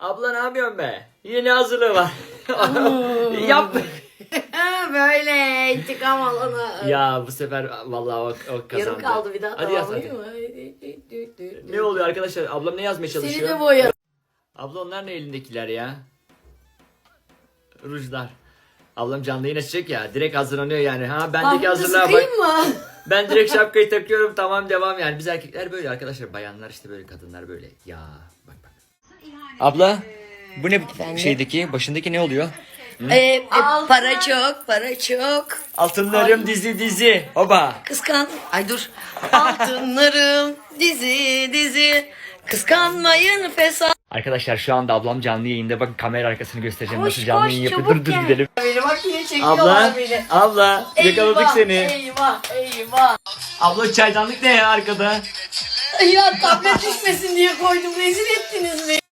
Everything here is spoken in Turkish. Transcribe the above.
Abla ne yapıyorsun be? Yeni hazırlığı var. Yap. Böyle intikam alanı. ya bu sefer vallahi o, o kazandı. Yarım kaldı bir daha Hadi yaz hadi. Ne oluyor arkadaşlar? Ablam ne yazmaya Seni çalışıyor? de boya. Abla onlar ne elindekiler ya? Rujlar. Ablam canlı yayın açacak ya. Direkt hazırlanıyor yani. Ha bendeki hazırlığa bak. mı? Ben direkt şapkayı takıyorum tamam devam yani. Biz erkekler böyle arkadaşlar. Bayanlar işte böyle kadınlar böyle. Ya bak bak. Abla bu ne şeydeki başındaki ne oluyor? Ee, e, para çok, para çok. Altınlarım dizi dizi. Oba. Kıskan. Ay dur. Altınlarım dizi dizi. Kıskanmayın fesat. Arkadaşlar şu anda ablam canlı yayında. Bakın kamera arkasını göstereceğim. Koş, Nasıl canlı koş, yayın yapıyor. Dur dur gidelim. Beni bak yine çekiyorlar Abla, beni. abla yakaladık Eyvah, seni. Eyvah eyvah. Abla çaydanlık ne ya arkada? Ya tablet düşmesin diye koydum rezil ettiniz beni.